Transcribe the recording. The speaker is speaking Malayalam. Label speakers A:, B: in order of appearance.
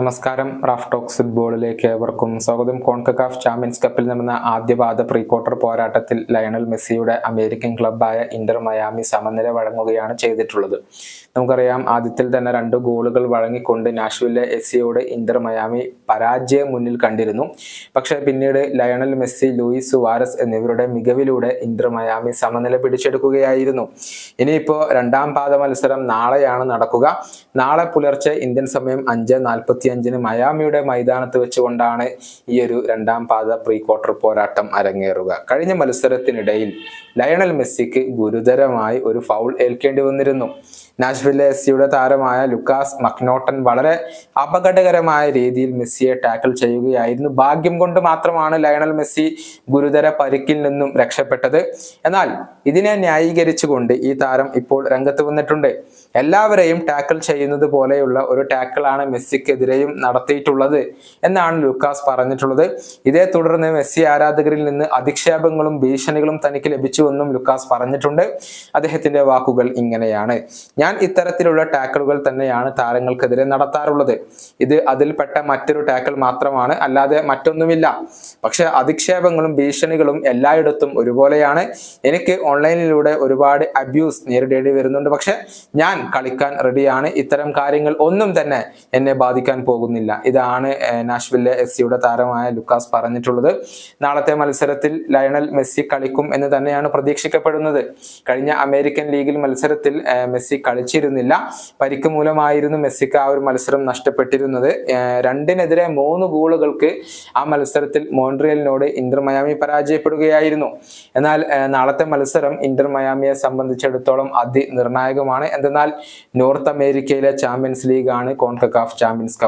A: നമസ്കാരം. റാഫ് ടോക്സ് ഫുട്ബോളിലേക്ക് ഏവർക്കും സ്വാഗതം. കോൺകക്കാഫ് ചാമ്പ്യൻസ് കപ്പിൽ നടന്ന ആദ്യപാദ പ്രീ ക്വാർട്ടർ പോരാട്ടത്തിൽ ലയണൽ മെസ്സിയുടെ അമേരിക്കൻ ക്ലബായ ഇന്റർ മയാമി സമനില വഴങ്ങുകയാണ് ചെയ്തിട്ടുള്ളത്. നമുക്കറിയാം ആദ്യത്തിൽ തന്നെ രണ്ട് ഗോളുകൾ വഴങ്ങിക്കൊണ്ട് നാഷ്വില്ലെ എസ്സിയോട് ഇന്റർ മയാമി പരാജയം മുന്നിൽ കണ്ടിരുന്നു. പക്ഷേ പിന്നീട് ലയണൽ മെസ്സി ലൂയിസ് സുവാരസ് എന്നിവരുടെ മികവിലൂടെ ഇന്റർ മയാമി സമനില പിടിച്ചെടുക്കുകയായിരുന്നു. ഇനിയിപ്പോ രണ്ടാം പാദ മത്സരം നാളെയാണ് നടക്കുക. നാളെ പുലർച്ചെ ഇന്ത്യൻ സമയം അഞ്ച് നാൽപ്പത്തി അഞ്ചിന് മയാമിയുടെ മൈതാനത്ത് വെച്ചുകൊണ്ടാണ് ഈ ഒരു രണ്ടാം പാത പ്രീ ക്വാർട്ടർ പോരാട്ടം അരങ്ങേറുക. കഴിഞ്ഞ മത്സരത്തിനിടയിൽ ലയണൽ മെസ്സിക്ക് ഗുരുതരമായി ഒരു ഫൗൾ ഏൽക്കേണ്ടി വന്നിരുന്നു. നാഷ്വില്ലെ എസ്സിയുടെ താരമായ ലുക്കാസ് മക്നോട്ടൻ വളരെ അപകടകരമായ രീതിയിൽ മെസ്സിയെ ടാക്കിൾ ചെയ്യുകയായിരുന്നു. ഭാഗ്യം കൊണ്ട് മാത്രമാണ് ലയണൽ മെസ്സി ഗുരുതര പരിക്കിൽ നിന്നും രക്ഷപ്പെട്ടത്. എന്നാൽ ഇതിനെ ന്യായീകരിച്ചുകൊണ്ട് ഈ താരം ഇപ്പോൾ രംഗത്ത് വന്നിട്ടുണ്ട്. എല്ലാവരെയും ടാക്കിൾ ചെയ്യുന്നത് പോലെയുള്ള ഒരു ടാക്കിളാണ് മെസ്സിക്കെതിരെയും നടത്തിയിട്ടുള്ളത് എന്നാണ് ലൂക്കാസ് പറഞ്ഞിട്ടുള്ളത്. ഇതേ തുടർന്ന് മെസ്സി ആരാധകരിൽ നിന്ന് അധിക്ഷേപങ്ങളും ഭീഷണികളും തനിക്ക് ലഭിച്ചുവെന്നും ലുക്കാസ് പറഞ്ഞിട്ടുണ്ട്. അദ്ദേഹത്തിന്റെ വാക്കുകൾ ഇങ്ങനെയാണ്. ഞാൻ ഇത്തരത്തിലുള്ള ടാക്കിളുകൾ തന്നെയാണ് താരങ്ങൾക്കെതിരെ നടത്താറുള്ളത്. ഇത് അതിൽപ്പെട്ട മറ്റൊരു ടാക്കിൾ മാത്രമാണ് അല്ലാതെ മറ്റൊന്നുമില്ല. പക്ഷെ അധിക്ഷേപങ്ങളും ഭീഷണികളും എല്ലായിടത്തും ഒരുപോലെയാണ്. എനിക്ക് ഓൺലൈനിലൂടെ ഒരുപാട് അബ്യൂസ് നേരിടേണ്ടി വരുന്നുണ്ട്. പക്ഷെ ഞാൻ കളിക്കാൻ റെഡിയാണ്. ഇത്തരം കാര്യങ്ങൾ ഒന്നും തന്നെ എന്നെ ബാധിക്കാൻ പോകുന്നില്ല. ഇതാണ് നാഷ്വില്ലെ എസ് സിയുടെ താരമായ ലുക്കാസ് പറഞ്ഞിട്ടുള്ളത്. നാളത്തെ മത്സരത്തിൽ ലയണൽ മെസ്സി കളിക്കും എന്ന് തന്നെയാണ് പ്രതീക്ഷിക്കപ്പെടുന്നത്. കഴിഞ്ഞ അമേരിക്കൻ ലീഗിൽ മത്സരത്തിൽ മെസ്സി കളിച്ചിരുന്നില്ല. പരിക്ക് മൂലമായിരുന്നു മെസ്സിക്ക് ആ ഒരു മത്സരം നഷ്ടപ്പെട്ടിരുന്നത്. രണ്ടിനെതിരെ മൂന്ന് ഗോളുകൾക്ക് ആ മത്സരത്തിൽ മോൺട്രിയലിനോട് ഇന്റർ മയാമി പരാജയപ്പെടുകയായിരുന്നു. എന്നാൽ നാളത്തെ മത്സരം ഇന്റർ മയാമിയെ സംബന്ധിച്ചിടത്തോളം അതിനിർണായകമാണ്. എന്തെന്നാൽ നോർത്ത് അമേരിക്കയിലെ ചാമ്പ്യൻസ് ലീഗാണ് കോൺകക്കാഫ് ചാമ്പ്യൻസ് കപ്പ്.